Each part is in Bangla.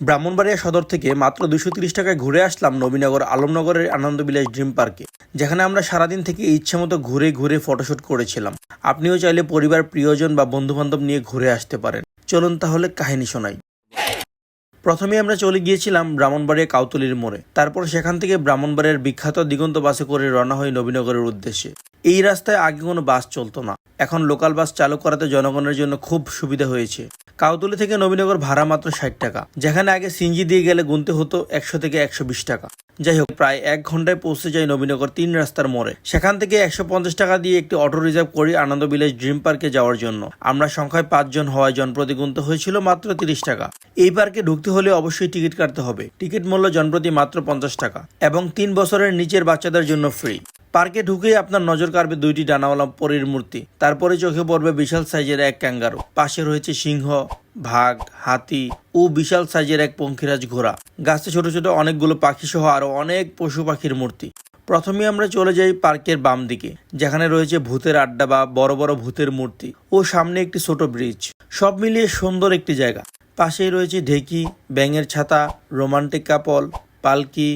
ব্রাহ্মণবাড়িয়া সদর থেকে মাত্র দুশো তিরিশ টাকায় ঘুরে আসলাম নবীনগর আলমনগরের আনন্দবিলাস ড্রিম পার্কে, যেখানে আমরা সারাদিন থেকে ইচ্ছে মতো ঘুরে ঘুরে ফটোশ্যুট করেছিলাম। আপনিও চাইলে পরিবার, প্রিয়জন বা বন্ধুবান্ধব নিয়ে ঘুরে আসতে পারেন। চলুন তাহলে কাহিনী শোনাই। প্রথমে আমরা চলে গিয়েছিলাম ব্রাহ্মণবাড়িয়া কাউতলির মোড়ে। তারপর সেখান থেকে ব্রাহ্মণবাড়িয়ার বিখ্যাত দিগন্ত বাসে করে রওনা হয় নবীনগরের উদ্দেশ্যে। এই রাস্তায় আগে কোনো বাস চলতো না। এখন লোকাল বাস চালু করাতে জনগণের জন্য খুব সুবিধা হয়েছে। কাউতলি থেকে নবীনগর ভাড়া মাত্র ষাট টাকা, যেখানে আগে সিঞ্জি দিয়ে গেলে গুনতে হতো একশো থেকে একশো বিশ টাকা। যাই হোক, প্রায় এক ঘন্টায় পৌঁছে যায় নবীনগর তিন রাস্তার মোড়ে। সেখান থেকে একশো পঞ্চাশ টাকা দিয়ে একটি অটো রিজার্ভ করি আনন্দ ভিলেজ ড্রিম পার্কে যাওয়ার জন্য। আমরা সংখ্যায় পাঁচজন হওয়ায় জনপ্রতি গুনতে হয়েছিল মাত্র তিরিশ টাকা। এই পার্কে ঢুকতে হলে অবশ্যই টিকিট কাটতে হবে। টিকিট মূল্য জনপ্রতি মাত্র পঞ্চাশ টাকা এবং তিন বছরের নিচের বাচ্চাদের জন্য ফ্রি। পার্কে ঢুকেই আপনার নজর কাড়বে দুইটি ডানাওয়ালা পরীর মূর্তি। তারপরে চোখে পড়বে বিশাল সাইজের এক ক্যাঙ্গারু। পাশে রয়েছে সিংহ, ভাগ, হাতি ও বিশাল সাইজের এক পঙ্খিরাজ ঘোড়া। গাছে ছোট ছোট অনেকগুলো পাখি সহ আরও অনেক পশু পাখির মূর্তি। প্রথমে আমরা চলে যাই পার্কের বাম দিকে, যেখানে রয়েছে ভূতের আড্ডা বা বড় বড় ভূতের মূর্তি ও সামনে একটি ছোট ব্রিজ। সব মিলিয়ে সুন্দর একটি জায়গা। পাশেই রয়েছে ঢেকি, ব্যাঙের ছাতা, রোমান্টিক কাপল, পালকি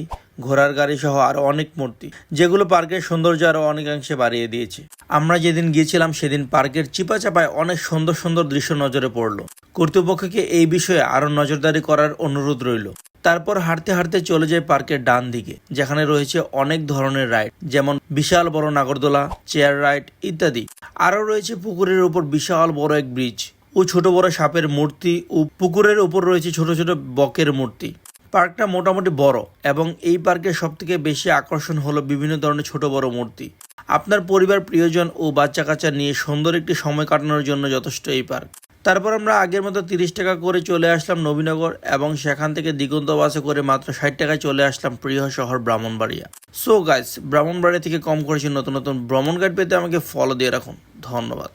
ঘোড়ার গাড়ি সহ আরও অনেক মূর্তি, যেগুলো পার্কের সৌন্দর্য আরও অনেকাংশে বাড়িয়ে দিয়েছে। আমরা যেদিন গিয়েছিলাম, সেদিন পার্কের চিপা চাপায় অনেক সুন্দর সুন্দর দৃশ্য নজরে পড়ল। কর্তৃপক্ষকে এই বিষয়ে আরও নজরদারি করার অনুরোধ রইল। তারপর হাঁটতে হাঁটতে চলে যায় পার্কের ডান দিকে, যেখানে রয়েছে অনেক ধরনের রাইড, যেমন বিশাল বড় নাগরদোলা, চেয়ার রাইড ইত্যাদি। আরও রয়েছে পুকুরের উপর বিশাল বড় এক ব্রিজ, ও ছোট বড় সাপের মূর্তি, ও পুকুরের উপর রয়েছে ছোট ছোট বকের মূর্তি। পার্কটা মোটামুটি বড় এবং এই পার্কের সবথেকে বেশি আকর্ষণ হলো বিভিন্ন ধরনের ছোট বড় মূর্তি। আপনার পরিবার, প্রিয়জন ও বাচ্চা কাচ্চা নিয়ে সুন্দর একটি সময় কাটানোর জন্য যথেষ্ট এই পার্ক। তারপর আমরা আগের মতো তিরিশ টাকা করে চলে আসলাম নবীনগর এবং সেখান থেকে দিগন্ত বাসে করে মাত্র ষাট টাকায় চলে আসলাম প্রিয় শহর ব্রাহ্মণবাড়িয়া। সো গাইস ব্রাহ্মণবাড়িয়া থেকে কম করেছি নতুন নতুন ভ্রমণ গাইড পেতে আমাকে ফলো দিয়ে রাখুন। ধন্যবাদ।